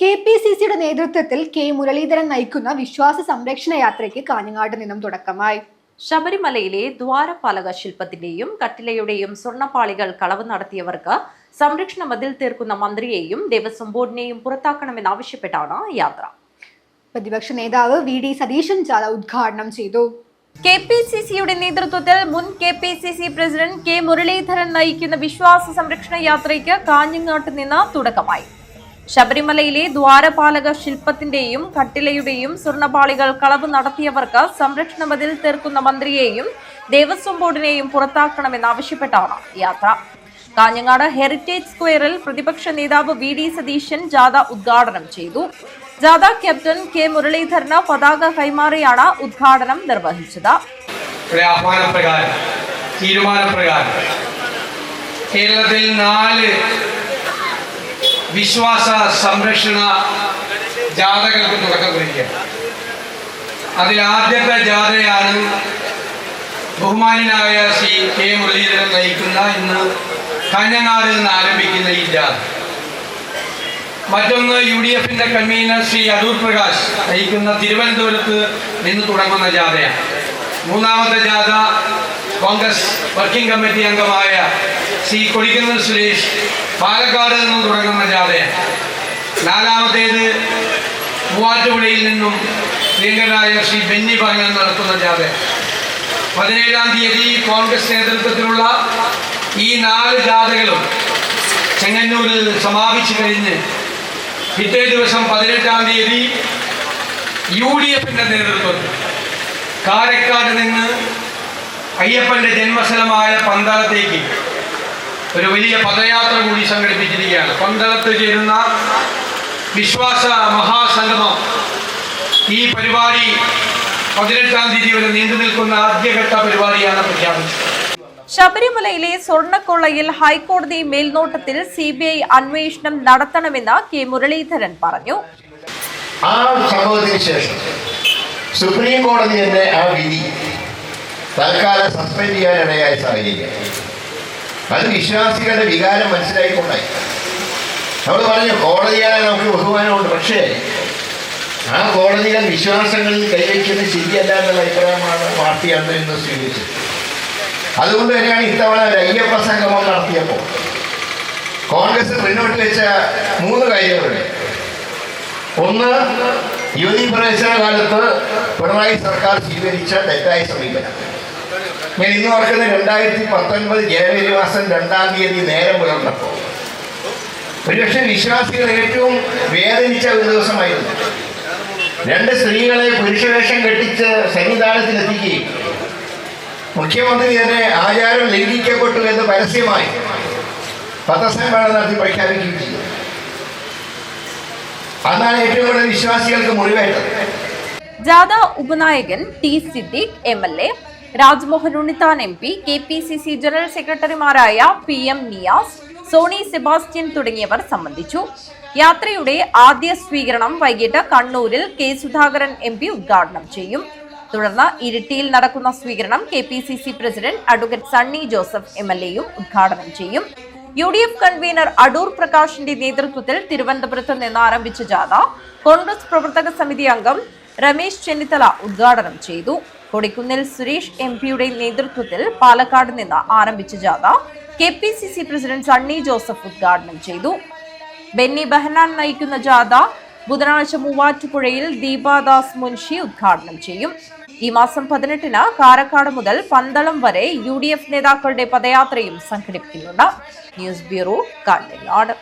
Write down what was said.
K P C സിയുടെ നേതൃത്വത്തിൽ K Muraleedharan നയിക്കുന്ന വിശ്വാസ സംരക്ഷണ യാത്രയ്ക്ക് കാഞ്ഞങ്ങാട് നിന്നും തുടക്കമായി. ശബരിമലയിലെ ദ്വാരപാലക ശില്പത്തിന്റെയും കട്ടിലയുടെയും സ്വർണപ്പാളികൾ കളവ് നടത്തിയവർക്ക് സംരക്ഷണ മതിൽ തീർക്കുന്ന മന്ത്രിയെയും ദേവസ്വം ബോർഡിനെയും പുറത്താക്കണമെന്നാവശ്യപ്പെട്ടാണ് യാത്ര. പ്രതിപക്ഷ നേതാവ് വി ഡി സതീശൻ ചാല ഉദ്ഘാടനം ചെയ്തു. കെ പി സി സിയുടെ നേതൃത്വത്തിൽ മുൻ K P C C president K Muraleedharan നയിക്കുന്ന വിശ്വാസ സംരക്ഷണ യാത്രയ്ക്ക് കാഞ്ഞങ്ങാട്ട് നിന്ന് തുടക്കമായി. ശബരിമലയിലെ ദ്വാരപാലക ശില്പത്തിന്റെയും കട്ടിലയുടെയും സ്വർണപാളികൾ കളവ് നടത്തിയവർക്ക് സംരക്ഷണ മതിൽ തീർക്കുന്ന മന്ത്രിയെയും ദേവസ്വം ബോർഡിനെയും പുറത്താക്കണമെന്നാവശ്യപ്പെട്ടാണ് യാത്ര. കാഞ്ഞങ്ങാട് ഹെറിറ്റേജ് സ്ക്വയറിൽ പ്രതിപക്ഷ നേതാവ് വി ഡി സതീശൻ ജാഥ ഉദ്ഘാടനം ചെയ്തു. ജാഥ ക്യാപ്റ്റൻ കെ മുരളീധരന് പതാക കൈമാറിയാണ് ഉദ്ഘാടനം നിർവഹിച്ചത്. തീരുമാനപ്രകാരം കേരളത്തിൽ നാല് വിശ്വാസ സംരക്ഷണ ജാഥകൾക്ക് തുടക്കം അതിൽ ആദ്യത്തെ ജാഥയാണ് ബഹുമാനായ ശ്രീ കെ മുരളീധരൻ നയിക്കുന്ന ഇന്ന് കാഞ്ഞങ്ങാട് നിന്ന് ആരംഭിക്കുന്ന ഈ ജാഥ. മറ്റൊന്ന് യു ഡി എഫിന്റെ കൺവീനർ ശ്രീ അടൂർ പ്രകാശ് നയിക്കുന്ന തിരുവനന്തപുരത്ത് നിന്ന് തുടങ്ങുന്ന ജാഥയാണ്. മൂന്നാമത്തെ ജാഥ കോൺഗ്രസ് വർക്കിംഗ് കമ്മിറ്റി അംഗമായ ശ്രീ കൊടിക്കുന്നിൽ സുരേഷ് പാലക്കാട് നിന്നും തുടങ്ങുന്ന ജാഥയാണ് നാലാമത്തേത് മൂവാറ്റുപുഴയിൽ നിന്നും പ്രിയങ്കരായ ശ്രീ ബെന്നി പറഞ്ഞു നടത്തുന്ന ജാഥ. പതിനേഴാം തീയതി കോൺഗ്രസ് നേതൃത്വത്തിലുള്ള ഈ നാല് ജാഥകളും ചെങ്ങന്നൂരിൽ സമാപിച്ചു കഴിഞ്ഞ് പിറ്റേ ദിവസം പതിനെട്ടാം തീയതി യു ഡി എഫിന്റെ നേതൃത്വത്തിൽ കാരക്കാട് നിന്ന് അയ്യപ്പന്റെ ജന്മസ്ഥലമായ പന്തളത്തേക്ക് ഒരു വലിയ പദയാത്ര കൂടി സംഘടിപ്പിച്ചിരിക്കുകയാണ്. പന്തളത്ത് ചേരുന്ന വിശ്വാസ മഹാസംഗമം ഈ പരിപാടി പതിനെട്ടാം തീയതി വരെ നീണ്ടു നിൽക്കുന്ന ആദ്യഘട്ട പരിപാടിയാണ് പ്രഖ്യാപിച്ചത്. ശബരിമലയിലെ സ്വർണക്കൊള്ളയിൽ ഹൈക്കോടതി മേൽനോട്ടത്തിൽ സി ബി ഐ അന്വേഷണം നടത്തണമെന്ന് കെ മുരളീധരൻ പറഞ്ഞു. ആ സംഭവത്തിന് ശേഷം സുപ്രീം കോടതി തന്നെ ആ വിധി തൽക്കാലം സസ്പെൻഡ് ചെയ്യാനിടയായ സാഹചര്യം. അത് വിശ്വാസികളുടെ വികാരം മനസ്സിലായിക്കൊണ്ടായി. നമ്മൾ പറഞ്ഞു കോടതിയാണ് നമുക്ക് ബഹുമാനമുണ്ട്. പക്ഷേ ആ കോടതികൾ വിശ്വാസങ്ങളിൽ കൈവയ്ക്കുന്നത് ശരിയല്ല എന്നുള്ള അഭിപ്രായമാണ് പാർട്ടി അന്ന് ഇന്ന് സ്വീകരിച്ചത്. അതുകൊണ്ട് തന്നെയാണ് ഇത്തവണ ഒരു അയ്യപ്പ സംഗമം നടത്തിയപ്പോൾ. കോൺഗ്രസ് മുന്നോട്ട് വെച്ച മൂന്ന് കാര്യങ്ങളുണ്ട് ഒന്ന് യുവതി പ്രവേശന കാലത്ത് പിണറായി സർക്കാർ സ്വീകരിച്ച തെറ്റായ സമീപനം. ഞാൻ ഇന്ന് ഓർക്കുന്ന രണ്ടായിരത്തി പത്തൊൻപത് ജനുവരി മാസം രണ്ടാം തീയതി നേരം പുലർന്നപ്പോൾ ഒരുപക്ഷെ വിശ്വാസികൾ ഏറ്റവും വേദനിച്ച ഒരു ദിവസമായിരുന്നു. രണ്ട് സ്ത്രീകളെ പുരുഷവേഷം കെട്ടിച്ച് സന്നിധാനത്തിലെത്തിക്കുകയും മുഖ്യമന്ത്രി തന്നെ ആചാരം ലംഘിക്കപ്പെട്ടു എന്ന് പരസ്യമായി പത്രസമ്മേളനം നടത്തി പ്രഖ്യാപിക്കുകയും ചെയ്തു. അതാണ് ഏറ്റവും കൂടുതൽ വിശ്വാസികൾക്ക് മുറിവേറ്റത്. ജാഥ ഉപനായകൻ T Siddique M L A Rajmohan Unnithan M P K P C C general സെക്രട്ടറിമാരായ പി എം നിയാസ് സോണി സെബാസ്റ്റ്യൻ തുടങ്ങിയവർ സംബന്ധിച്ചു. യാത്രയുടെ ആദ്യ സ്വീകരണം വൈകിട്ട് കണ്ണൂരിൽ കെ സുധാകരൻ എം പി ഉദ്ഘാടനം ചെയ്യും. തുടർന്ന് ഇരിട്ടിയിൽ നടക്കുന്ന സ്വീകരണം K P C C president advocate Sunny Joseph M L എയും ഉദ്ഘാടനം ചെയ്യും. U D F convener Adoor പ്രകാശിന്റെ നേതൃത്വത്തിൽ തിരുവനന്തപുരത്ത് നിന്ന് ആരംഭിച്ച ജാഥ കോൺഗ്രസ് പ്രവർത്തക സമിതി അംഗം രമേശ് ചെന്നിത്തല ഉദ്ഘാടനം ചെയ്തു. കൊടിക്കുന്നിൽ സുരേഷ് എം പിയുടെ നേതൃത്വത്തിൽ പാലക്കാട് നിന്ന് ആരംഭിച്ച ജാഥ K P C C president Sunny Joseph ഉദ്ഘാടനം ചെയ്തു. ബെന്നി ബെഹനാൻ നയിക്കുന്ന ജാഥ ബുധനാഴ്ച മൂവാറ്റുപുഴയിൽ ദീപാദാസ് മുൻഷി ഉദ്ഘാടനം ചെയ്യും. ഈ മാസം പതിനെട്ടിന് കാരക്കാട് മുതൽ പന്തളം വരെ യു ഡി എഫ് നേതാക്കളുടെ പദയാത്രയും സംഘടിപ്പിക്കുന്നുണ്ട്. News bureau Kanhangad.